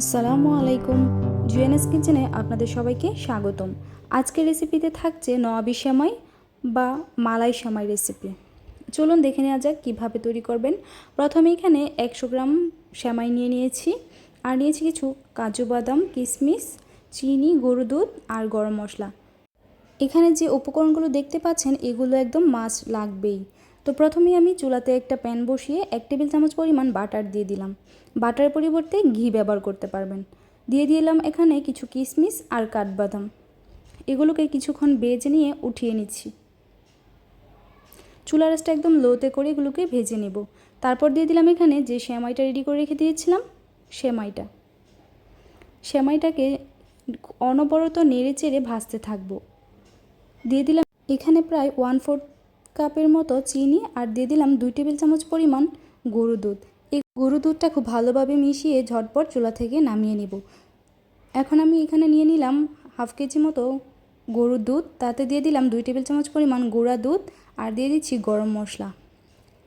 আসসালামু আলাইকুম। জুএনএস কিচেনে আপনাদের সবাইকে স্বাগতম। আজকের রেসিপিতে থাকছে নয়াবি সেমাই বা মালাই সেমাই রেসিপি। চলুন দেখে নেওয়া যাক কীভাবে তৈরি করবেন। প্রথমে এখানে একশো গ্রাম সেমাই নিয়ে নিয়েছি। আর নিয়েছি কিছু কাজু বাদাম কিশমিশ চিনি গরু দুধ আর গরম মশলা। এখানে যে উপকরণগুলো দেখতে পাচ্ছেন, এগুলো একদম মাছ লাগবেই। তো প্রথমেই আমি চুলাতে একটা প্যান বসিয়ে এক টেবিল চামচ পরিমাণ বাটার দিয়ে দিলাম। বাটার পরিবর্তে ঘি ব্যবহার করতে পারবেন। দিয়ে দিলাম এখানে কিছু কিশমিশ আর কাঠবাদাম। এগুলোকে কিছুক্ষণ বেজে নিয়ে উঠিয়ে নিচ্ছি। চুলা রাসটা একদম লোতে করে এগুলোকে ভেজে নেব। তারপর দিয়ে দিলাম এখানে যে সেমাইটা রেডি করে রেখে দিয়েছিলাম, সেমাইটা। সেমাইটাকে অনবরত নেড়ে চেড়ে ভাজতে থাকব। দিয়ে দিলাম এখানে প্রায় ওয়ান ফোর্থ কাপের মতো চিনি আর দিয়ে দিলাম দুই টেবিল চামচ পরিমাণ গরু দুধ। এই গরু দুধটা খুব ভালোভাবে মিশিয়ে ঝটপট চুলা থেকে নামিয়ে নেব। এখন আমি এখানে নিয়ে নিলাম হাফ কেজি মতো গরুর দুধ। তাতে দিয়ে দিলাম দুই টেবিল চামচ পরিমাণ গুঁড়া দুধ আর দিয়ে দিচ্ছি গরম মশলা।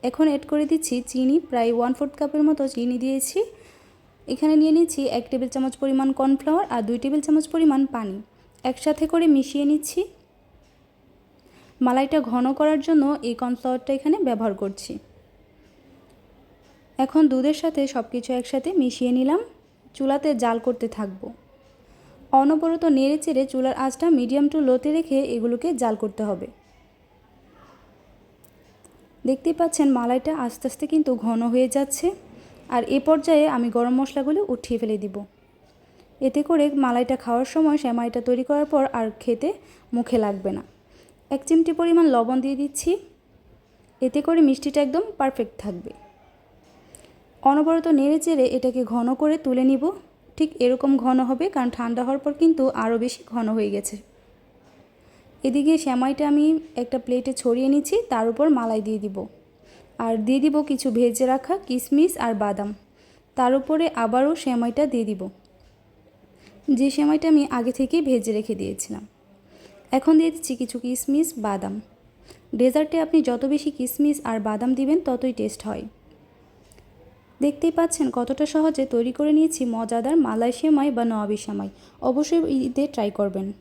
এখন অ্যাড করে দিচ্ছি চিনি, প্রায় ওয়ান ফোর্থ কাপের মতো চিনি দিয়েছি। এখানে নিয়ে নিচ্ছি এক টেবিল চামচ পরিমাণ কর্নফ্লাওয়ার আর দুই টেবিল চামচ পরিমাণ পানি। একসাথে করে মিশিয়ে নিচ্ছি। মালাইটা ঘন করার জন্য এই কর্নফ্লাওয়ারটা এখানে ব্যবহার করছি। এখন দুধের সাথে সব কিছু একসাথে মিশিয়ে নিলাম, চুলাতে জাল করতে থাকব। অনবরত নেড়ে চেড়ে চুলার আঁচটা মিডিয়াম টু লোতে রেখে এগুলোকে জাল করতে হবে। দেখতেই পাচ্ছেন মালাইটা আস্তে আস্তে কিন্তু ঘন হয়ে যাচ্ছে, আর এ পর্যায়ে আমি গরম মশলাগুলো উঠিয়ে ফেলে দিব। এতে করে মালাইটা খাওয়ার সময় সেমাইটা তৈরি করার পর আর খেতে মুখে লাগবে না। এক চিমটি পরিমাণ লবণ দিয়ে দিচ্ছি। এতে করে মিষ্টিটা একদম পারফেক্ট থাকবে। অনবরত নেড়ে চেড়ে এটাকে ঘন করে তুলে নিব। ঠিক এরকম ঘন হবে, কারণ ঠান্ডা হওয়ার পর কিন্তু আরও বেশি ঘন হয়ে গেছে। এদিকে শ্যামাইটা আমি একটা প্লেটে ছড়িয়ে নিচ্ছি, তার উপর মালাই দিয়ে দিব। আর দিয়ে দিব কিছু ভেজে রাখা কিশমিশ আর বাদাম। তার উপরে আবারও শ্যামাইটা দিয়ে দিব। যে শ্যামাইটা আমি আগে থেকেই ভেজে রেখে দিয়েছিলাম। এখন দিয়ে দিচ্ছি কিছু কিশমিশ বাদাম। ডেজার্টে আপনি যত বেশি কিশমিশ আর বাদাম দিবেন, ততই টেস্ট হয়। দেখতেই পাচ্ছেন কতটা সহজে তৈরি করে নিয়েছি মজাদার মালাই বা নওয়াবি সেমাই। অবশ্যই ঈদে ট্রাই করবেন।